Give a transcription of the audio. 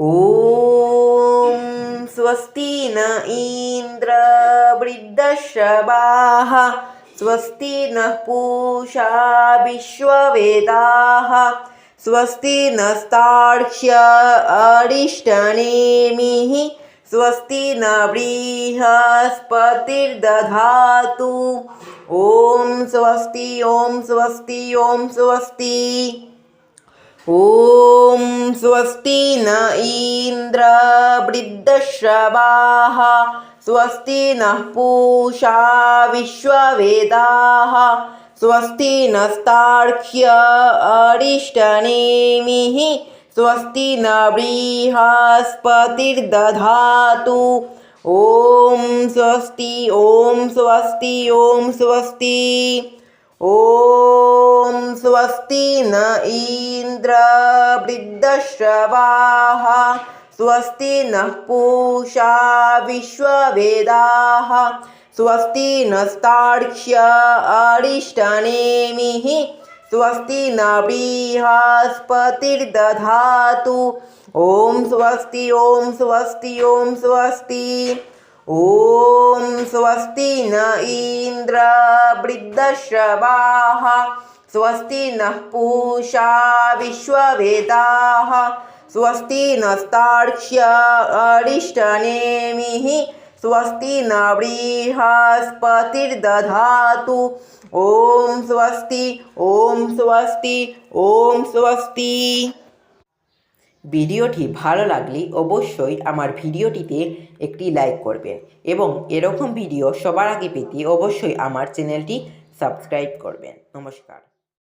ॐ स्वस्ति न इन्द्र वृद्धशबाः। स्वस्ति नः पूषा विश्ववेदाः। स्वस्ति नस्तार्क्ष्य अरिष्टनेमिः। स्वस्ति न बृहस्पतिर्दधातु। ॐ स्वस्ति ॐ स्वस्ति ॐ स्वस्ति। ॐ स्वस्ति न इन्द्र वृद्धश्रवाः स्वस्ति नः पूषा विश्ववेदाः स्वस्ति नस्तार्क्ष्य अरिष्टनेमिः स्वस्ति न बृहस्पतिर्दधातु। ॐ स्वस्ति ॐ स्वस्ति ॐ स्वस्ति। ॐ स्वस्ति न इन्द्र श्रवाः स्वस्ति नः पूषा विश्ववेदाः। स्वस्ति नस्तार्क्ष्य अरिष्टनेमिः स्वस्ति न बृहस्पतिर्दधातु ॐ स्वस्ति ॐ स्वस्ति ॐ स्वस्ति। ॐ स्वस्ति न इन्द्र वृद्धश्रवाः स्वस्ति नः पूषा विश्ववेदाः स्वस्ति नस्तार्क्ष्य अरिष्टनेमिः स्वस्ति न बृहस्पतिर्दधातु ॐ स्वस्ति ॐ स्वस्ति ॐ स्वस्ति ভিডিওটি ভালো লাগলে অবশ্যই আমার ভিডিওটিতে একটি লাইক করবেন এবং এরকম ভিডিও সবার আগে পেতে অবশ্যই আমার চ্যানেলটি সাবস্ক্রাইব করবেন নমস্কার